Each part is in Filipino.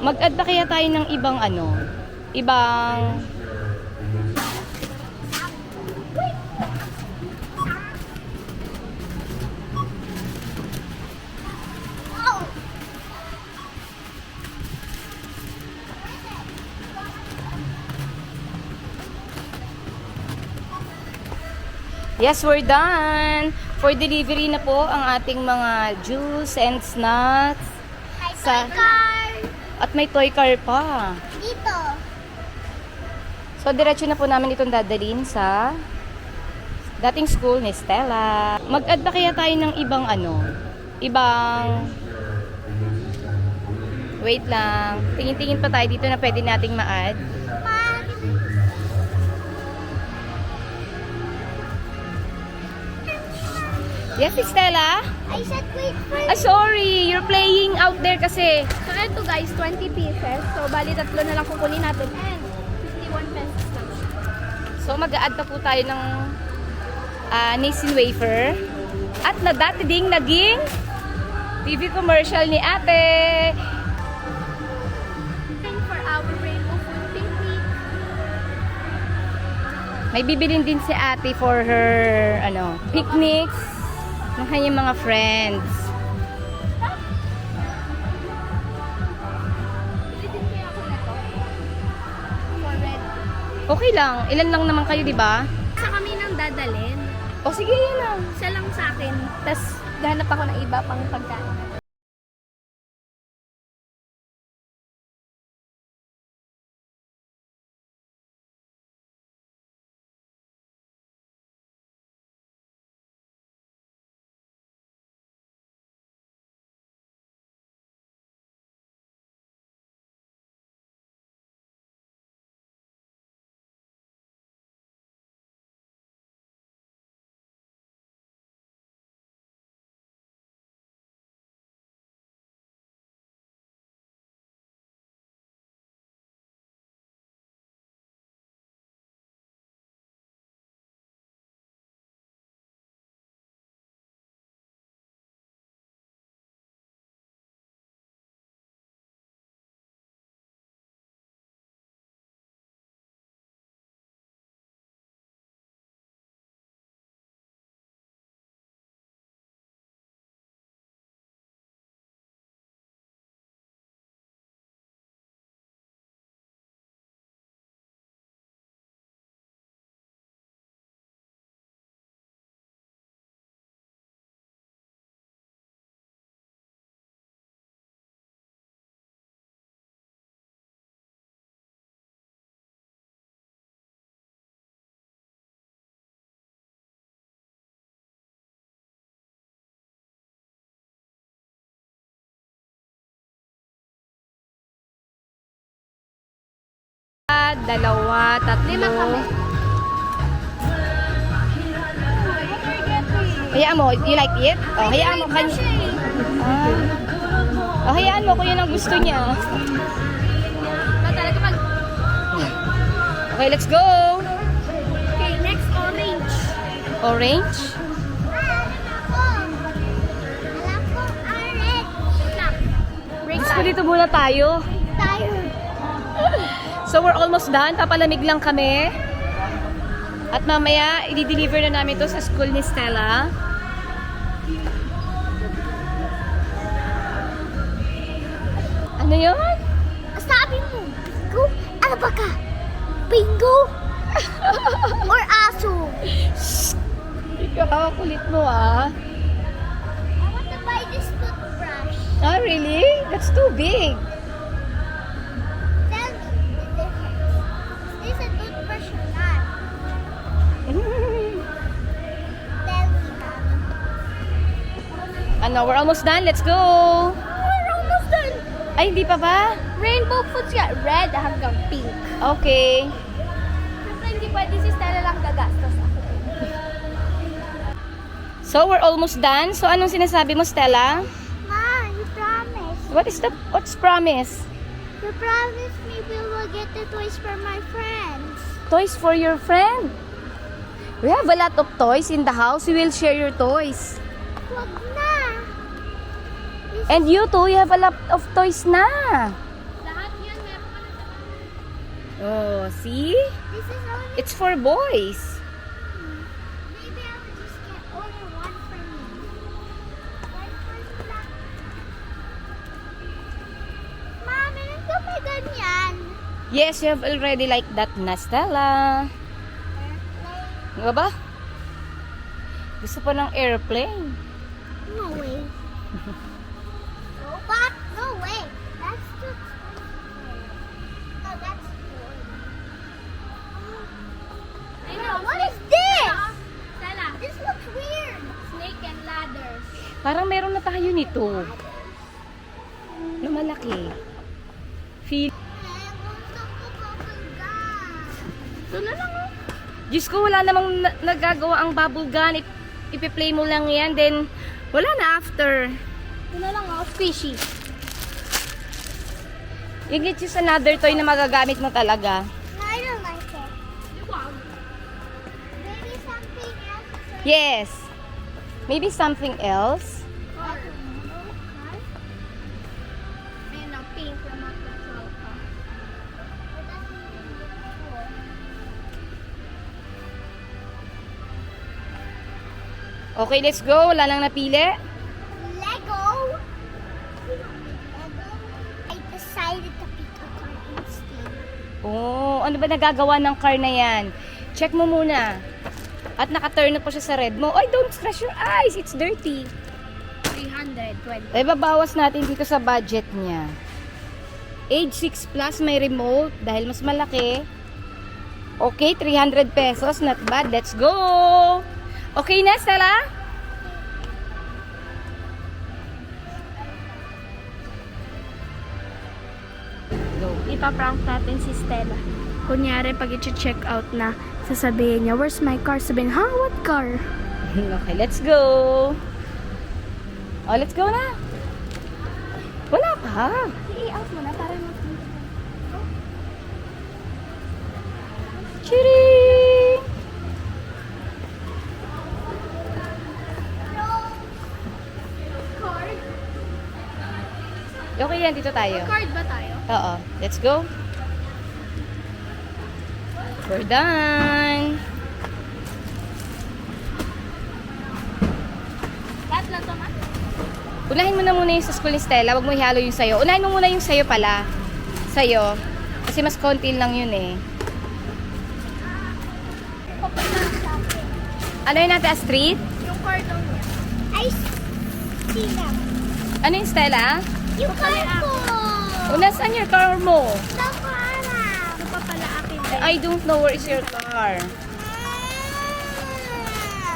Mag-add na kaya tayo ng ibang ano? Ibang... Yes, we're done. For delivery na po ang ating mga juice and snacks. Hi, Sa- car. At may toy car pa. Dito. So, diretso na po namin itong dadalhin sa dating school ni Stella. Mag-add na kaya tayo ng ibang ano? Ibang... Wait lang. Tingin-tingin pa tayo dito na pwede nating ma-add. Yes, Stella? I said wait for Ah, sorry. You're playing out there kasi. So, eto guys, 20 pieces. So, bali tatlo na lang kukunin natin. And, 51 pesos lang. So, mag-a-add na po tayo ng uh, Nissin Wafer. At na dati ding naging TV commercial ni ate. For our rainbow food picnic. May bibilin din si ate for her ano, picnics ng kanyang mga friends. Okay lang. Ilan lang naman kayo, di ba? Sa kami nang dadalhin. O sige, yun lang. Isa lang sa akin. Tapos, gahanap ako ng iba pang pagkain. Dalawa, tatlo. Lima kami. Hayaan mo, you like it? Oh, hayaan mo. Kan ah. Oh, hayaan mo kung yun ang gusto niya. Okay, let's go! Okay, next, orange. Orange? Alam ko, orange. Break time. dito muna tayo. So we're almost done. Papalamig lang kami. At mamaya, i-deliver na namin to sa school ni Stella. Ano yun? Sabi mo, bingo? Ano ba ka? Bingo? Or aso? Ikaw, kulit mo ah. I want to buy this toothbrush. Ah, really? That's too big. Ano, we're almost done. Let's go! We're almost done. Ay, hindi pa ba? Rainbow foods nga. Red hanggang pink. Okay. Siyempre, hindi pwede si Stella lang gagastos ako. So, we're almost done. So, anong sinasabi mo, Stella? Ma, you promised. What is the, what's promise? You promised me we will get the toys for my friends. Toys for your friend. We have a lot of toys in the house. We will share your toys. Wag na. And you too, you have a lot of toys na. Lahat Oh, see? This is only. It's for boys. Meron ka? Yes, you have already like that na, Stella. Di ba ba? Gusto pa ng airplane. Tayo nito. Na malaki. Feel. Ito na lang oh. Diyos ko, wala namang na- nagagawa ang bubble gun. Ip- ipi-play mo lang yan, then wala na after. Ito na lang oh. Squishy. You get just another toy na magagamit mo talaga. No, I don't like it. Wow. Maybe something else. Yes. Maybe something else. Okay, let's go. Wala nang napili. Lego. Lego. I decided to pick a car instead. Oh, ano ba nagagawa ng car na yan? Check mo muna. At naka-turn na po siya sa red mo. Ay, don't scratch your eyes. It's dirty. 320. Ay, babawas natin dito sa budget niya. Age 6 plus may remote dahil mas malaki. Okay, 300 pesos. Not bad. Let's go! Okay na, Stella? Ipaprank natin si Stella. Kunyari, pag i-check out na, sasabihin niya, where's my car? Sabihin, ha? What car? Okay, let's go. Oh, let's go na. Wala pa. I-out mo na para mag- Chiring! Okay yan, dito tayo. Card ba tayo? Oo. Let's go. We're done. Lahat na to, ma? Unahin mo na muna yung sa school ni Stella. Huwag mo ihalo yung sayo. Unahin mo muna yung sayo pala. Sayo. Kasi mas konti lang yun eh. Ano yun natin, Astrid? Yung card. I see them. Ano yung Stella? Yung car ko. Una, saan your car mo? Sa parang. Ito pa pala akin. I don't know where is your car.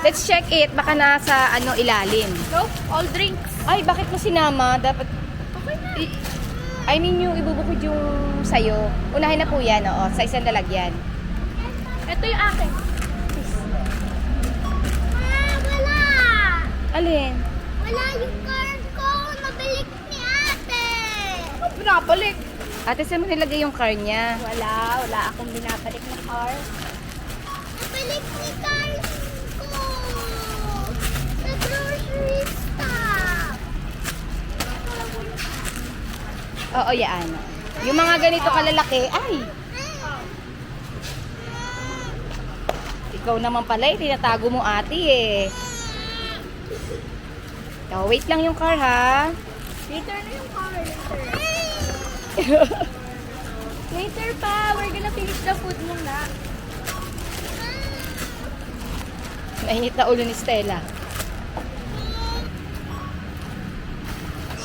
Let's check it. Baka nasa ano ilalim. Go, all drinks. Ay, bakit mo sinama? Dapat... Okay na. I, I mean, yung ibubukod yung sayo. Unahin na po yan, oo. Sa isang lalagyan. Ito yung akin. Ah, wala. Alin? Wala yung car ko. Nabalik ni ate. Pinabalik? Ate, saan mo nilagay yung car niya? Wala, wala akong binabalik na car. Nabalik ni car ko. Sa grocery stop. Oo, yan. Yung mga ganito kalalaki, ay! Ikaw naman pala, eh, tinatago mo ate eh. Oh, wait lang yung car ha. Later na yung car, later. later pa, we're gonna finish the food muna. Mainit na ulo ni Stella.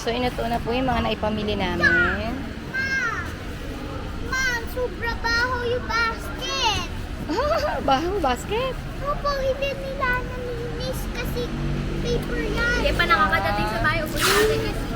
So, inuto na po yung mga naipamili namin. Mom! Mom, sobra baho yung basket. Baho, basket. Opo, hindi nila naminis kasi paper yan. Hindi pa nakakadating sa bahay, ubus natin kasi.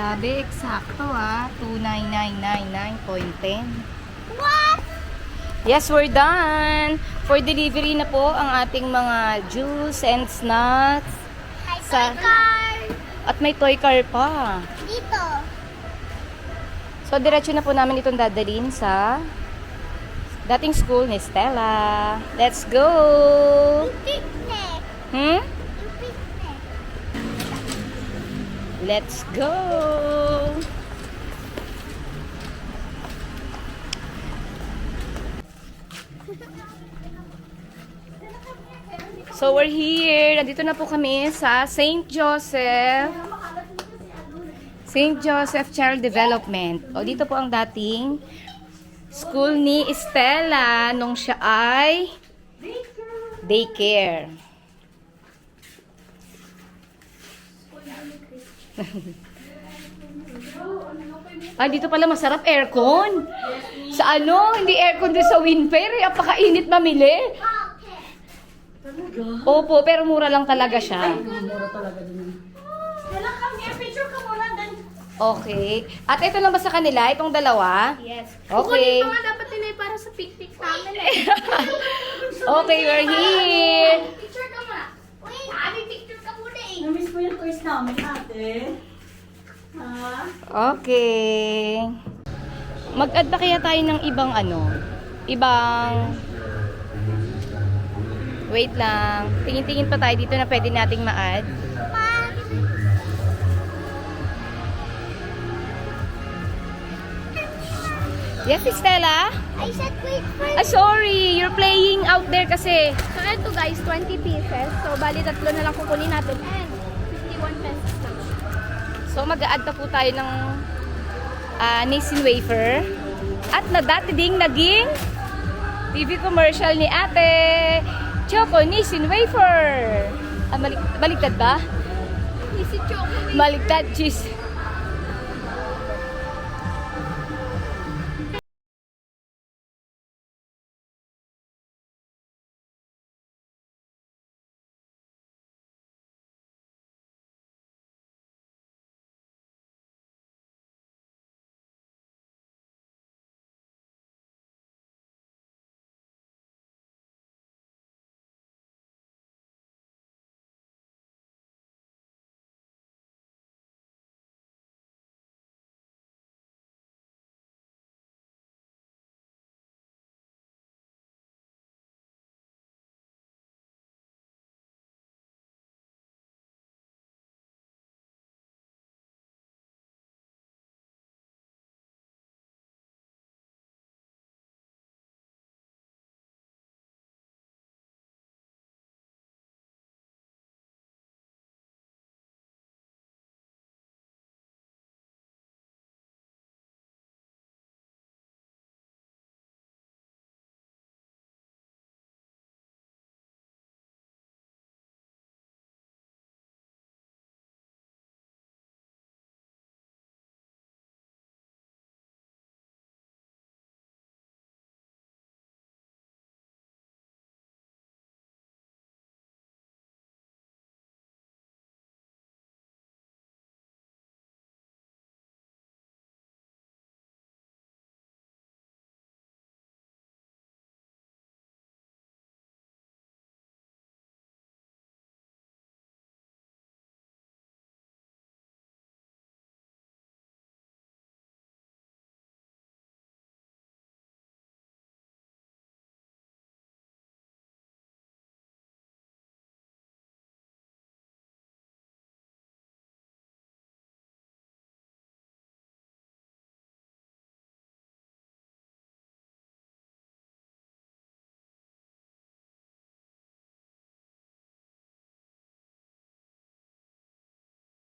Grabe, eksakto ah. 29999.10. What? Yes, we're done. For delivery na po ang ating mga juice and snacks. Hi, Sa- car. At may toy car pa. Dito. So, diretso na po namin itong dadalhin sa dating school ni Stella. Let's go! Picnic. Hmm? Let's go! So, we're here. Nandito na po kami sa St. Joseph. St. Joseph Child Development. O, dito po ang dating school ni Estela nung siya ay daycare. Ah, dito pala masarap aircon. Sa ano, hindi aircon din sa Winfair. Eh, apakainit mamili. Opo, pero mura lang talaga siya. Okay. At ito lang ba sa kanila? Itong dalawa? Yes. Okay. Kukunin pa nga dapat nila yung para sa picnic namin eh. Okay, we're here. Picture ka muna. Wait, abi picture ka mo yung toys namin, ate. Ha? Okay. Mag-add ba kaya tayo ng ibang ano? Ibang... Wait lang. Tingin-tingin pa tayo dito na pwede nating ma-add. Yes, Stella? I said wait for Ah, sorry. You're playing out there kasi. So, ito guys, 20 pieces. So, bali tatlo na lang kukunin natin. And 51 pesos lang. So, mag-a-add na po tayo ng ah, Nissin Wafer. At na dati ding naging TV commercial ni ate. Choco Nissin Wafer. Ah, balik baliktad ba? Easy chocolate. Baliktad cheese.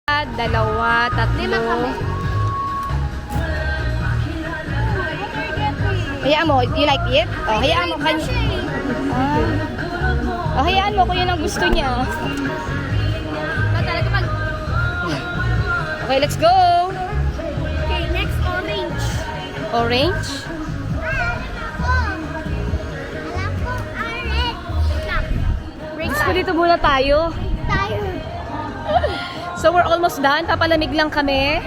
Dalawa, tatlo. Hayaan mo, you like it? Oh, hayaan mo. Kan ah. Oh, hayaan mo kung yun ang gusto niya. Pag... Okay, let's go! Okay, next orange. Orange? Alam ko, orange. Gusto dito muna tayo. Tired. So, we're almost done. Papalamig lang kami.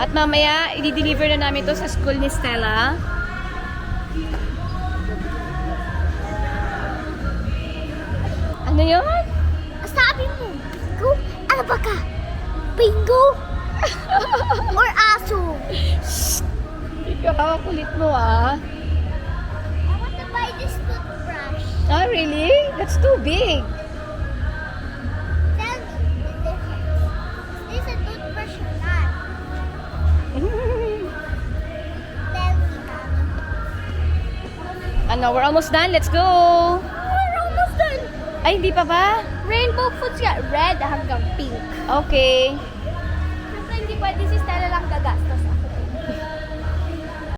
At mamaya, i-deliver na namin to sa school ni Stella. Ano yun? Sabi mo, bingo? Ano ba ka? Bingo? Or aso? Ikaw, kulit mo ah. I want to buy this toothbrush. Ah, really? That's too big. Ano, we're almost done. Let's go. We're almost done. Ay, hindi pa ba? Rainbow foods nga, red hanggang pink. Okay. Siyempre, hindi pwede si Stella lang gagastos